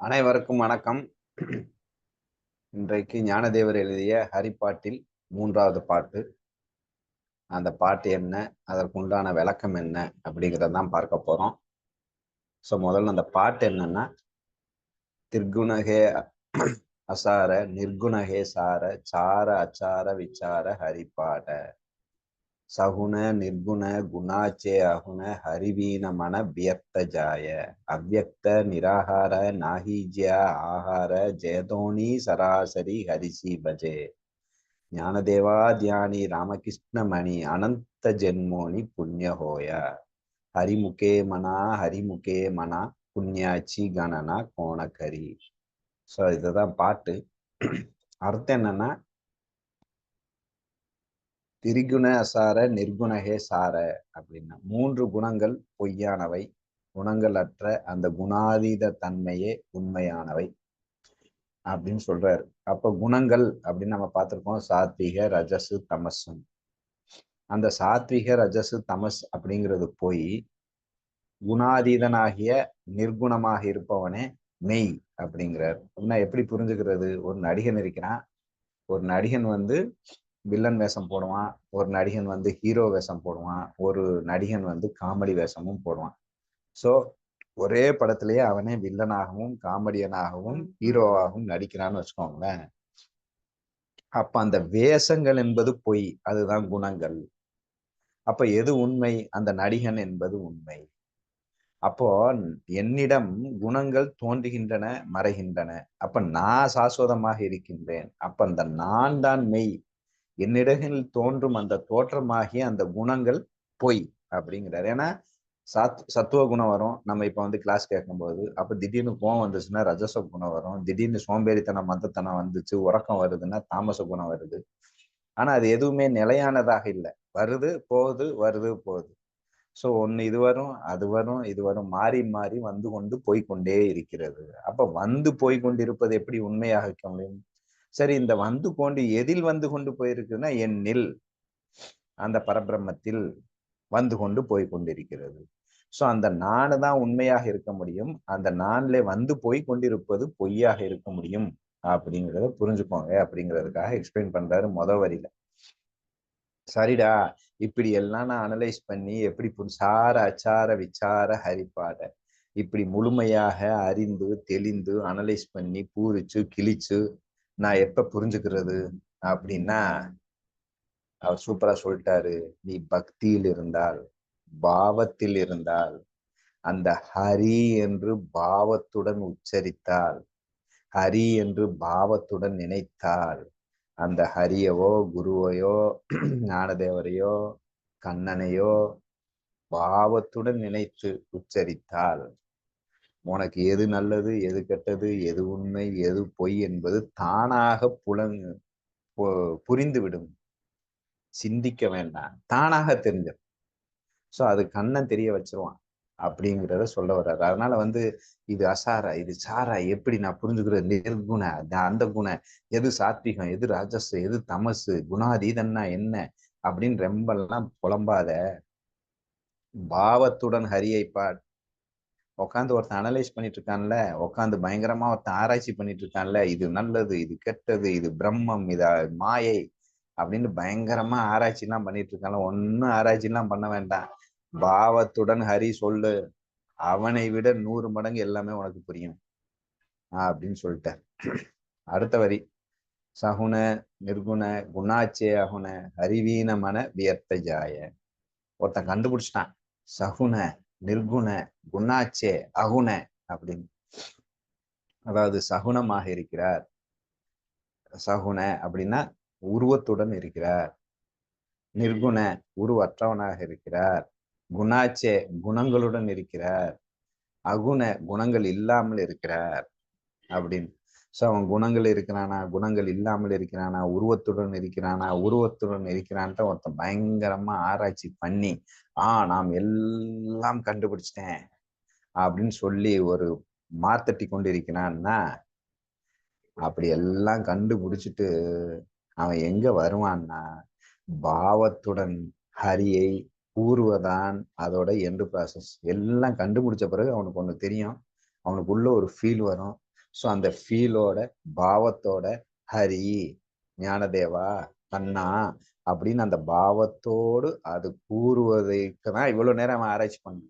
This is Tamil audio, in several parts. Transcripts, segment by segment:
அனைவருக்கும் வணக்கம். இன்றைக்கு ஞானதேவர் எழுதிய ஹரிப்பாட்டில் மூன்றாவது பாட்டு. அந்த பாட்டு என்ன? அதற்குண்டான விளக்கம் என்ன? அப்படிங்கிறதான் பார்க்க போறோம். ஸோ முதல்ல அந்த பாட்டு என்னன்னா திர்குணகே அசார நிர்குணகே சார சார அச்சார விச்சார ஹரிப்பாட சகுண நிர்குண குணாச்சே அகுண ஹரிவீன மன வியர்த்த ஜாய அவ்வக்த நிராகார நாஹீஜ்ய ஆகார ஜெயதோனி சராசரி ஹரிசி பஜே. ஞானதேவா தியானி ராமகிருஷ்ணமணி அனந்த ஜென்மோனி புண்ணியஹோய ஹரிமுகே மனா ஹரிமுகே மனா புண்ணியாச்சி கணனா கோணக்கரி. ஸோ இதுதான் பாட்டு. அர்த்தம் என்னன்னா திரிகுண அசார நிர்குணகே சார அப்படின்னா மூன்று குணங்கள் பொய்யானவை குணங்கள் அற்ற அந்த குணாதீத தன்மையே உண்மையானவை அப்படின்னு சொல்றாரு. அப்ப குணங்கள் அப்படின்னு நம்ம பார்த்திருக்கோம். சாத்விக ரஜசு தமசும் அந்த சாத்விக ரஜசு தமஸ் அப்படிங்கிறது போய் குணாதீதனாகிய நிர்குணமாக இருப்பவனே மெய் அப்படிங்கிறார். அப்படின்னா எப்படி புரிஞ்சுக்கிறது? ஒரு நடிகன் இருக்கிறான். ஒரு நடிகன் வந்து வில்லன் வேஷம் போடுவான் ஒரு நடிகன் வந்து ஹீரோ வேஷம் போடுவான் ஒரு நடிகன் வந்து காமெடி வேஷமும் போடுவான். ஸோ ஒரே படத்திலேயே அவனே வில்லனாகவும் காமெடியனாகவும் ஹீரோவாகவும் நடிக்கிறான்னு வச்சுக்கோங்களேன். அப்ப அந்த வேஷங்கள் என்பது பொய் அதுதான் குணங்கள். அப்ப எது உண்மை? அந்த நடிகன் என்பது உண்மை. அப்போ என்னிடம் குணங்கள் தோன்றுகின்றன மறைகின்றன. அப்ப நான் சாஸ்வதமாக இருக்கின்றேன். அப்ப அந்த நான் தான் மெய். என்னிடத்தில் தோன்றும் அந்த தோற்றமாகிய அந்த குணங்கள் பொய் அப்படிங்கிறார். ஏன்னா சத் சத்துவ குணம் வரும். நம்ம இப்போ வந்து கிளாஸ் கேட்கும்போது அப்போ திடீர்னு கோவம் வந்துச்சுன்னா ரஜச குணம் வரும். திடீர்னு சோம்பேறித்தனம் மந்தத்தனம் வந்துச்சு உறக்கம் வருதுன்னா தாமச குணம் வருது. ஆனால் அது எதுவுமே நிலையானதாக இல்லை. வருது போகுது வருது போகுது. ஸோ ஒன்று இது வரும் அது வரும் இது வரும். மாறி மாறி வந்து கொண்டு போய்கொண்டே இருக்கிறது. அப்போ வந்து போய் கொண்டிருப்பது எப்படி உண்மையாக முடியும்? சரி இந்த வந்து கொண்டு எதில் வந்து கொண்டு போயிருக்குன்னா என்னில் அந்த பரபிரம்மத்தில் வந்து கொண்டு போய் கொண்டிருக்கிறது. ஸோ அந்த நானு தான் உண்மையாக இருக்க முடியும். அந்த நான்ல வந்து போய் கொண்டிருப்பது பொய்யாக இருக்க முடியும் அப்படிங்கிறத புரிஞ்சுக்கோங்க அப்படிங்கிறதுக்காக எக்ஸ்பிளைன் பண்றாரு மொத வரியில. சரிடா இப்படி எல்லாம் நான் அனலைஸ் பண்ணி எப்படி சார அச்சார விச்சார ஹரிப்பாட இப்படி முழுமையாக அறிந்து தெளிந்து அனலைஸ் பண்ணி பூரிச்சு கிழிச்சு நான் எப்ப புரிஞ்சுக்கிறது அப்படின்னா அவர் சூப்பரா சொல்லிட்டாரு. நீ பக்தியில் இருந்தால் பாவத்தில் இருந்தால் அந்த ஹரி என்று பாவத்துடன் உச்சரித்தால் ஹரி என்று பாவத்துடன் நினைத்தால் அந்த ஹரியவோ குருவையோ ஞானதேவரையோ கண்ணனையோ பாவத்துடன் நினைத்து உச்சரித்தால் உனக்கு எது நல்லது எது கெட்டது எது உண்மை எது பொய் என்பது தானாக புலங் புரிந்து விடும் சிந்திக்க வேண்டாம். தானாக தெரிஞ்சிடும் ஸோ அது கண்ணன் தெரிய வச்சிருவான் அப்படிங்கிறத சொல்ல வர்றாரு. அதனால வந்து இது அசாரா இது சாரா எப்படி நான் புரிஞ்சுக்கிறது? நிர்குண அந்த குண எது சாத்விகம் எது ராஜஸ் எது தமசு குணாதீதன்னா என்ன அப்படின்னு ரொம்பலாம் புலம்பாத பாவத்துடன் ஹரியை பாட் உட்காந்து ஒருத்தன் அனலைஸ் பண்ணிட்டு இருக்கான்ல உட்காந்து பயங்கரமா ஒருத்தன் ஆராய்ச்சி பண்ணிட்டு இருக்கான்ல இது நல்லது இது கெட்டது இது பிரம்மம் இது மாயை அப்படின்னு பயங்கரமா ஆராய்ச்சி எல்லாம் பண்ணிட்டு இருக்கான்ல ஒன்னும் ஆராய்ச்சி எல்லாம் பண்ண வேண்டாம். பாவத்துடன் ஹரி சொல்லு. அவனை விட நூறு மடங்கு எல்லாமே உனக்கு புரியும். அப்படின்னு சொல்லிட்டார். அடுத்த வரி. சகுன நிர்குண குணாச்சே அகுண ஹரிவீன மன வியர்த்த ஜாய. ஒருத்தன் கண்டுபிடிச்சிட்டான். சகுன நிர்குண குணாச்சே அகுண அப்படின்னு. அதாவது சகுணமாக இருக்கிறார். சகுண அப்படின்னா உருவத்துடன் இருக்கிறார். நிர்குண உருவற்றவனாக இருக்கிறார். குணாச்சே குணங்களுடன் இருக்கிறார். அகுண குணங்கள் இல்லாமல் இருக்கிறார் அப்படின்னு. ஸோ அவன் குணங்கள் இருக்கிறானா? குணங்கள் இல்லாமல் இருக்கிறானா? உருவத்துடன் இருக்கிறானா? உருவத்துடன் இருக்கிறான்ட்டு ஒருத்தன் பயங்கரமா ஆராய்ச்சி பண்ணி ஆ நாம் எல்லாம் கண்டுபிடிச்சிட்டேன் அப்படின்னு சொல்லி ஒரு மாத்தட்டி கொண்டு இருக்கிறான்னா அப்படி எல்லாம் கண்டுபிடிச்சிட்டு அவன் எங்க வருவான்னா பாவத்துடன் ஹரியை கூறுவதான் அதோட எண்டு ப்ராசஸ் எல்லாம் கண்டுபிடிச்ச பிறகு அவனுக்கு ஒண்ணு தெரியும். அவனுக்குள்ள ஒரு ஃபீல் வரும். ஸோ அந்த ஃபீலோட பாவத்தோட ஹரி ஞானதேவா கண்ணா அப்படின்னு அந்த பாவத்தோடு அது கூறுவதற்கு தான் இவ்வளவு நேரம் அவன் ஆராய்ச்சி பண்ண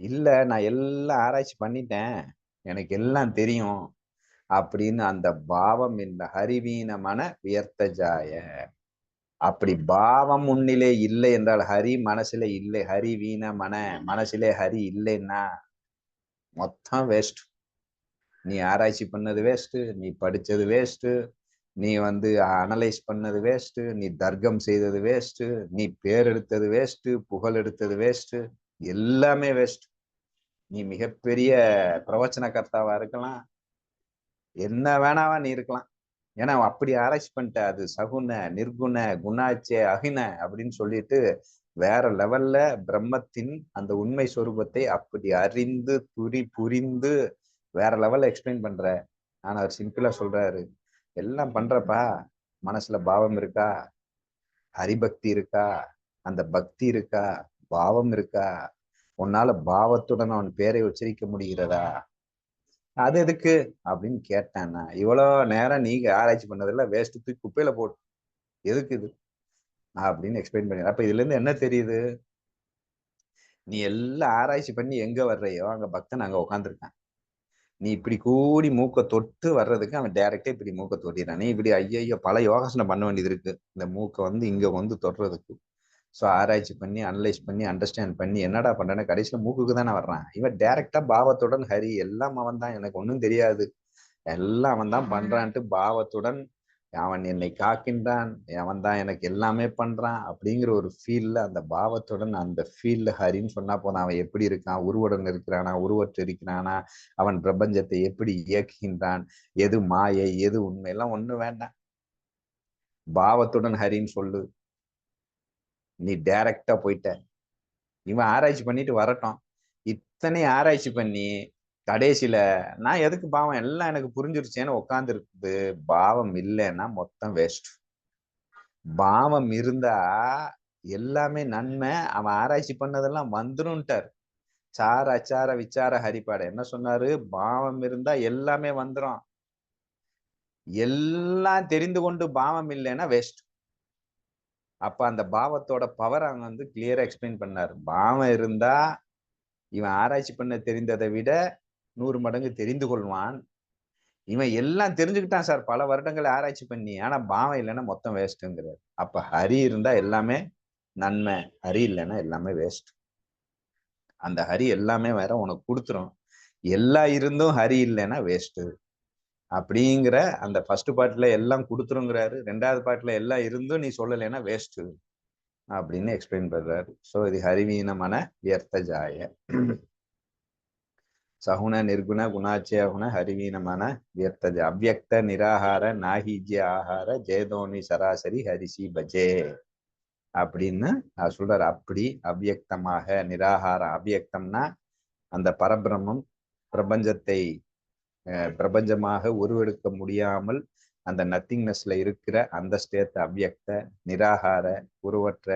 இல்ல நான் எல்லாம் ஆராய்ச்சி பண்ணிட்டேன். எனக்கு எல்லாம் தெரியும் அப்படின்னு அந்த பாவம் இந்த ஹரிவீன மன வியர்த்த ஜாய அப்படி பாவம் முன்னிலே இல்லை என்றால் ஹரி மனசுல இல்லை. ஹரி வீண மன மனசிலே ஹரி இல்லைன்னா மொத்தம் வேஸ்ட் நீ ஆராய்ச்சி பண்ணது வேஸ்ட்டு நீ படிச்சது வேஸ்ட்டு நீ வந்து அனலைஸ் பண்ணது வேஸ்ட்டு நீ தர்க்கம் செய்தது வேஸ்ட்டு நீ பேர் எடுத்தது வேஸ்ட்டு புகழ் எடுத்தது வேஸ்ட்டு எல்லாமே வேஸ்ட் நீ மிகப்பெரிய பிரவச்சனகர்த்தாவா இருக்கலாம். என்ன வேணாவா நீ இருக்கலாம். ஏன்னா அப்படி ஆராய்ச்சி பண்ணிட்ட அது சகுன நிர்குண குணாச்சே அகின அப்படின்னு சொல்லிட்டு வேற லெவல்ல பிரம்மத்தின் அந்த உண்மை சொரூபத்தை அப்படி அறிந்து புரி புரிந்து வேற லெவல்ல எக்ஸ்பிளைன் பண்ற. ஆனா அவர் சிம்பிளா சொல்றாரு. எல்லாம் பண்றப்பா மனசுல பாவம் இருக்கா? ஹரிபக்தி இருக்கா? அந்த பக்தி இருக்கா? பாவம் இருக்கா? உன்னால பாவத்துடன் அவன் பேரை உச்சரிக்க முடிகிறதா? அது எதுக்கு? அப்படின்னு கேட்டேன் நான். இவ்வளவு நேரம் நீங்க ஆராய்ச்சி பண்ணதெல்லாம் வேஸ்ட் தூக்கி குப்பையில போட்டு எதுக்கு இது? அப்படின்னு எக்ஸ்பிளைன் பண்ணி அப்ப இதுல இருந்து என்ன தெரியுது? நீ எல்லாம் ஆராய்ச்சி பண்ணி எங்க வர்றையோ அங்க பக்தன் அங்க உட்காந்துருக்கான் நீ இப்படி கூடி மூக்க தொட்டு வர்றதுக்கு அவன் டைரக்டா இப்படி மூக்க தொட்டிடுறான். நீ இப்படி ஐயோ பல யோகாசனம் பண்ண வேண்டியது இருக்கு. இந்த மூக்க வந்து இங்க வந்து தொடுறதுக்கு. ஸோ ஆராய்ச்சி பண்ணி அனலைஸ் பண்ணி அண்டர்ஸ்டாண்ட் பண்ணி என்னடா பண்றேன்னு கடைசியில் மூக்குக்கு தானே வர்றான். இவன் டைரக்டா பாவத்துடன் ஹரி எல்லாம் அவன் தான் எனக்கு ஒன்றும் தெரியாது. எல்லாம் அவன் தான் பண்றான்ட்டு பாவத்துடன் அவன் என்னை காக்கின்றான் அவன் தான் எனக்கு எல்லாமே பண்றான் அப்படிங்கிற ஒரு ஃபீல்ல அந்த பாவத்துடன் அந்த ஃபீல்ல ஹரின்னு சொன்னா போதும். அவன் எப்படி இருக்கான்? உருவடன் இருக்கிறானா? உருவற்று இருக்கிறானா? அவன் பிரபஞ்சத்தை எப்படி இயக்குகின்றான்? எது மாயை? எது உண்மை? எல்லாம் ஒண்ணு வேண்டாம். பாவத்துடன் ஹரின்னு சொல்லு. நீ டைரக்டா போயிட்ட. இவன் ஆராய்ச்சி பண்ணிட்டு வரட்டும். இத்தனை ஆராய்ச்சி பண்ணி கடைசியில நான் எதுக்கு பாவம் எல்லாம் எனக்கு புரிஞ்சிருச்சேன்னு உட்காந்துருக்குது பாவம் இல்லைன்னா மொத்தம் வேஸ்ட் பாவம் இருந்தா எல்லாமே நன்மை. அவன் ஆராய்ச்சி பண்ணதெல்லாம் வந்துரும்ட்டார். சார அச்சார விச்சார ஹரிப்பாடு என்ன சொன்னாரு? பாவம் இருந்தா எல்லாமே வந்துரும். எல்லாம் தெரிந்து கொண்டு பாவம் இல்லைன்னா வேஸ்ட் அப்ப அந்த பாவத்தோட பவர் அவங்க வந்து கிளியரா எக்ஸ்பிளைன் பண்ணாரு. பாவம் இருந்தா இவன் ஆராய்ச்சி பண்ண தெரிந்ததை விட நூறு மடங்கு தெரிந்து கொள்வான். இவன் எல்லாம் தெரிஞ்சுக்கிட்டான் சார். பல வருடங்களை ஆராய்ச்சி பண்ணி. ஆனா பாவம் இல்லைன்னா மொத்தம் வேஸ்ட்டுங்கிறார் அப்ப ஹரி இருந்தா எல்லாமே நன்மை. ஹரி இல்லைன்னா எல்லாமே வேஸ்ட் அந்த ஹரி எல்லாமே வேற உனக்கு கொடுத்துரும். எல்லா இருந்தும் ஹரி இல்லைன்னா வேஸ்ட்டு அப்படிங்கிற அந்த ஃபர்ஸ்ட் பாட்டுல எல்லாம் கொடுத்துருங்கிறாரு. ரெண்டாவது பாட்டுல எல்லாம் இருந்தும் நீ சொல்லலைன்னா வேஸ்ட் அப்படின்னு எக்ஸ்பிளைன் பண்றாரு. ஸோ இது ஹரிவீனமான வியர்த்த ஜாய. சகுண நிர்குண குணாச்சேகுண ஹரிவீனமான வியர்த்த அவ்வக்த நிராகார நாகிஜிய ஆகார ஜெயதோனி சராசரி ஹரிசி பஜே. அப்படின்னு சொல்றாரு. அப்படி அவ்வியக்தமாக நிராகார அவ்வியக்தம்னா அந்த பரபிரமம் பிரபஞ்சத்தை பிரபஞ்சமாக உருவெடுக்க முடியாமல் அந்த நத்திங்னஸ்ல இருக்கிற அந்த ஸ்டேத்த அவ்யக்த நிராகார உருவற்ற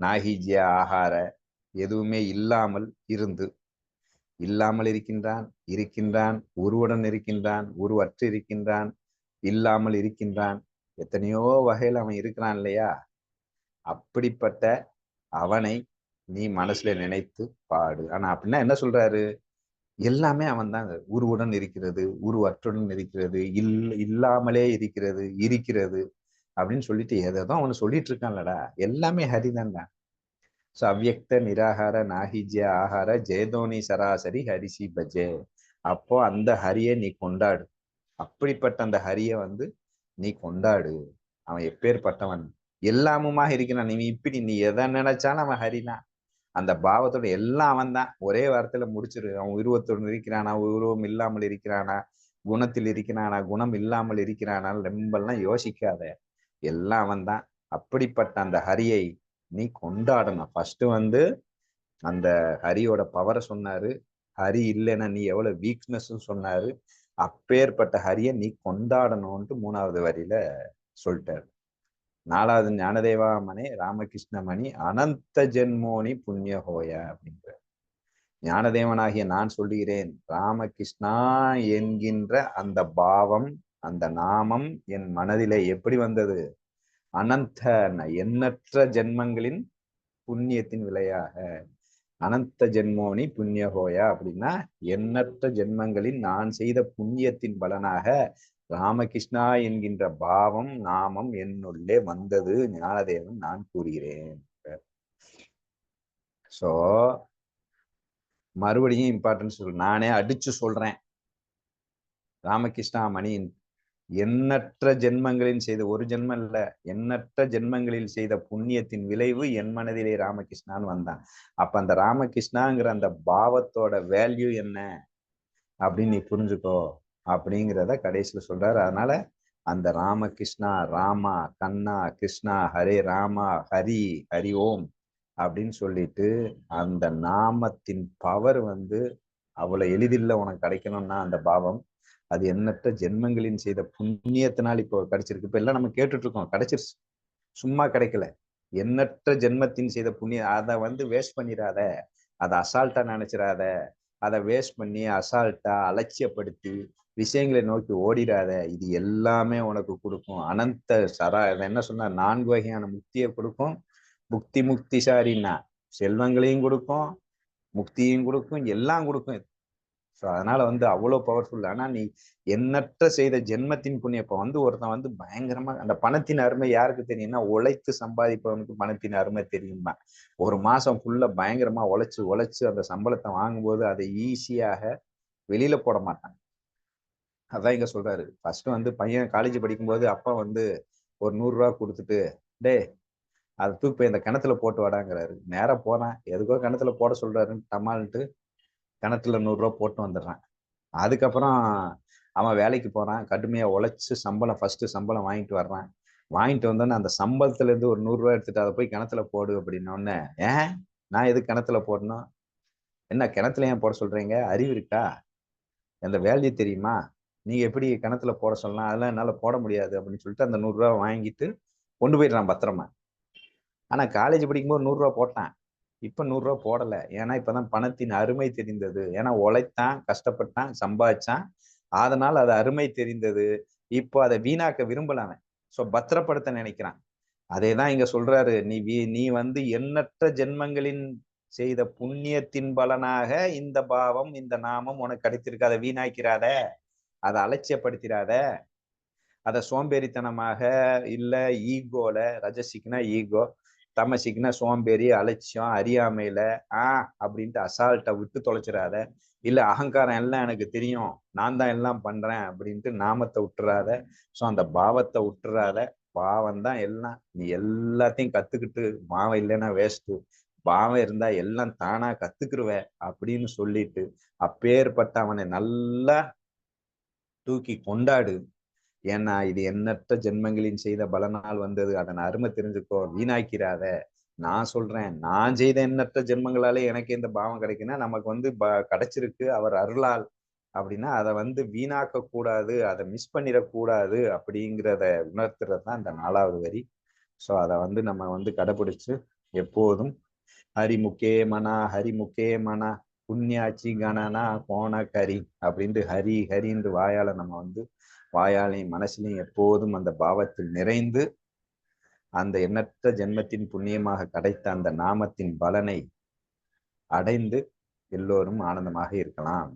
நாகிஜிய ஆகார எதுவுமே இல்லாமல் இருந்து இல்லாமல் இருக்கின்றான் இருக்கின்றான் உருவுடன் இருக்கின்றான் உருவற்று இருக்கின்றான் இல்லாமல் இருக்கின்றான். எத்தனையோ வகையில் அவன் இருக்கிறான் இல்லையா? அப்படிப்பட்ட அவனை நீ மனசுல நினைத்து பாடு. ஆனா அப்படின்னா என்ன சொல்றாரு? எல்லாமே அவன் தான் உருவுடன் இருக்கிறது உருவற்றுடன் இருக்கிறது இல் இல்லாமலே இருக்கிறது இருக்கிறது அப்படின்னு சொல்லிட்டு எதோ அவனு சொல்லிட்டு இருக்கான்லடா. எல்லாமே ஹரிதான் தான். ஸோ அவ்யக்த நிராகார நாகிஜ்ய ஆகார ஜெயதோனி சராசரி ஹரிசி பஜே. அப்போ அந்த ஹரியை நீ கொண்டாடு. அப்படிப்பட்ட அந்த ஹரியை வந்து நீ கொண்டாடு. அவன் எப்பேற்பட்டவன்? எல்லாமுமாக இருக்கிறான். நீ இப்படி நீ எதை நினைச்சாலும் அவன் ஹரிதான். அந்த பாவத்தோட எல்லாம் அவன் தான் ஒரே வாரத்துல முடிச்சிரு. அவன் உருவத்துடன் இருக்கிறானா? உருவம் இல்லாமல் இருக்கிறானா? குணத்தில் இருக்கிறானா? குணம் இல்லாமல் இருக்கிறானா? ரொம்பலாம் யோசிக்காத. எல்லாம் அவன் தான் அப்படிப்பட்ட அந்த ஹரியை நீ கொண்டாடணும். ஃபர்ஸ்ட் வந்து அந்த ஹரியோட பவரை சொன்னாரு. ஹரி இல்லைன்னா நீ எவ்வளவு வீக்னஸ் சொன்னாரு. அப்பேற்பட்ட ஹரிய நீ கொண்டாடணும்ட்டு மூணாவது வரியில சொல்லிட்டாரு. நாலாவது ஞானதேவாமனே ராமகிருஷ்ணமணி அனந்த ஜென்மோனி புண்ணியஹோய அப்படின்ற ஞானதேவனாகிய நான் சொல்லுகிறேன் ராமகிருஷ்ணா என்கின்ற அந்த பாவம் அந்த நாமம் என் மனதிலே எப்படி வந்தது? அனந்த எண்ணற்ற ஜென்மங்களின் புண்ணியத்தின் விலையாக அனந்த ஜென்மோனி புண்ணியகோயா அப்படின்னா எண்ணற்ற ஜென்மங்களின் நான் செய்த புண்ணியத்தின் பலனாக ராமகிருஷ்ணா என்கின்ற பாவம் நாமம் என்னுள்ளே வந்தது. ஞானதேவன் நான் கூறுகிறேன். சோ மறுபடியும் இம்பார்ட்டன்ஸ் சொல் நானே அடிச்சு சொல்றேன். ராமகிருஷ்ணா மணியின் எண்ணற்ற ஜென்மங்களில் செய்த ஒரு ஜென்மம் இல்ல. எண்ணற்ற ஜென்மங்களில் செய்த புண்ணியத்தின் விளைவு என் மனதிலே ராமகிருஷ்ணான்னு வந்தான். அப்ப அந்த ராமகிருஷ்ணாங்கிற அந்த பாவத்தோட வேல்யூ என்ன? அப்படின்னு நீ புரிஞ்சுக்கோ அப்படிங்கிறத கடைசியில சொல்றாரு. அதனால அந்த ராமகிருஷ்ணா ராமா கண்ணா கிருஷ்ணா ஹரே ராமா ஹரி ஹரி ஓம் அப்படின்னு சொல்லிட்டு அந்த நாமத்தின் பவர் வந்து அவ்வளவு எளிதில்ல உனக்கு கிடைக்கணும்னா அந்த பாவம். அது எண்ணற்ற ஜென்மங்களின் செய்த புண்ணியத்தினால் இப்போ கிடைச்சிருக்கு. இப்ப எல்லாம் நம்ம கேட்டுட்டு இருக்கோம் கிடைச்சிருச்சு. சும்மா கிடைக்கல. எண்ணற்ற ஜென்மத்தின் செய்த புண்ணியம் அதை வந்து வேஸ்ட் பண்ணிடாத அதை அசால்ட்டா நினைச்சிடாத அதை வேஸ்ட் பண்ணி அசால்ட்டா அலட்சியப்படுத்தி விஷயங்களை நோக்கி ஓடிடாத இது எல்லாமே உனக்கு கொடுக்கும். அனந்த சரா என்ன சொன்னா நான்கு வகையான முக்தியை கொடுக்கும். புக்தி முக்தி சாரின்னா செல்வங்களையும் கொடுக்கும். முக்தியும் கொடுக்கும் எல்லாம் கொடுக்கும். ஸோ அதனால வந்து அவ்வளோ பவர்ஃபுல் ஆனா நீ எண்ணற்ற செய்த ஜென்மத்தின் புண்ணியம். இப்போ வந்து ஒருத்தன் வந்து பயங்கரமா அந்த பணத்தின் அருமை யாருக்கு தெரியும்னா உழைத்து சம்பாதிப்பவனுக்கு பணத்தின் அருமை தெரியுமா? ஒரு மாசம் ஃபுல்லா பயங்கரமா உழைச்சு உழைச்சு அந்த சம்பளத்தை வாங்கும்போது அதை ஈஸியாக வெளியில போட மாட்டாங்க அதான் இங்க சொல்றாரு. ஃபர்ஸ்ட் வந்து பையன் காலேஜ் படிக்கும்போது அப்பா வந்து ஒரு நூறு ரூபா கொடுத்துட்டு டே அதை தூக்கி போய் இந்த கிணத்துல போட்டு வாடாங்கிறாரு. நேராக போறேன் எதுக்கோ கிணத்துல போட சொல்றாருன்னு டமால்ட்டு கிணத்துல நூறுரூவா போட்டு வந்துடுறான். அதுக்கப்புறம் அவன் வேலைக்கு போறான். கடுமையாக உழைச்சி சம்பளம் ஃபர்ஸ்ட் சம்பளம் வாங்கிட்டு வர்றான். வாங்கிட்டு வந்தோன்னே அந்த சம்பளத்துல இருந்து ஒரு நூறுரூவா எடுத்துட்டு அதை போய் கிணத்துல போடு அப்படின்னோடனே ஏன்? நான் எது கிணத்துல போடணும்? என்ன கிணத்துல ஏன் போட சொல்றீங்க? அறிவு இருக்கா? அந்த வேலையை தெரியுமா? நீங்க எப்படி கிணத்துல போட சொல்லலாம்? அதெல்லாம் என்னால போட முடியாது. அப்படின்னு சொல்லிட்டு அந்த நூறுரூவா வாங்கிட்டு கொண்டு போயிடுறான் பத்திரமா. ஆனா காலேஜ் படிக்கும்போது நூறுரூவா போட்டான். இப்போ நூறுரூவா போடலை. ஏன்னா இப்பதான் பணத்தின் அருமை தெரிந்தது. ஏன்னா உழைத்தான் கஷ்டப்பட்டான் சம்பாதிச்சான். அதனால் அது அருமை தெரிந்தது. இப்போ அதை வீணாக்க விரும்பலாமே ஸோ பத்திரப்படுத்த நினைக்கிறான். அதே தான் இங்க சொல்றாரு. நீ நீ வந்து எண்ணற்ற ஜென்மங்களின் செய்த புண்ணியத்தின் பலனாக இந்த பாவம் இந்த நாமம் உனக்கு கிடைத்திருக்கு அதை வீணாக்கிறாத. அதை அலட்சியப்படுத்திடாத. அதை சோம்பேறித்தனமாக இல்ல ஈகோல ரஜசிக்குனா ஈகோ. தமசிக்குன்னா சோம்பேறி அலட்சியம் அறியாமையில ஆஹ் அப்படின்ட்டு அசால்ட்டை விட்டு தொலைச்சிடாத இல்ல அகங்காரம் எல்லாம் எனக்கு தெரியும். நான் தான் எல்லாம் பண்றேன் அப்படின்ட்டு நாமத்தை விட்டுறாத. ஸோ அந்த பாவத்தை விட்டுறாத. பாவம் தான் எல்லாம். நீ எல்லாத்தையும் கத்துக்கிட்டு பாவம் இல்லைன்னா வேஸ்ட்டு பாவம் இருந்தா எல்லாம் தானா கத்துக்கிருவ அப்படின்னு சொல்லிட்டு அப்பேற்பட்ட அவனை நல்லா தூக்கி கொண்டாடு. ஏன்னா இது எண்ணற்ற ஜென்மங்களின் செய்த பலனால் வந்தது. அதன் அருமை தெரிஞ்சுக்கோ வீணாக்கிறாத. நான் சொல்றேன் நான் செய்த எண்ணற்ற ஜென்மங்களாலே எனக்கு இந்த பாவம் கிடைக்குன்னா நமக்கு வந்து ப கிடைச்சிருக்கு. அவர் அருளால் அப்படின்னா அதை வந்து வீணாக்க கூடாது அதை மிஸ் பண்ணிடக்கூடாது அப்படிங்கிறத உணர்த்துறது தான் இந்த நாலாவது வரி. ஸோ அதை வந்து நம்ம வந்து கடைபிடிச்சு எப்போதும் ஹரிமுகே மனா ஹரிமுகே மனா புண்ணியாச்சி கணனா கோண கரி அப்படின்ட்டு ஹரி ஹரின்னு வாயால நம்ம வந்து வாயாலையும் மனசிலையும் எப்போதும் அந்த பாவத்தில் நிறைந்து அந்த எண்ணற்ற ஜென்மத்தின் புண்ணியமாக கிடைத்த அந்த நாமத்தின் பலனை அடைந்து எல்லோரும் ஆனந்தமாக இருக்கலாம்.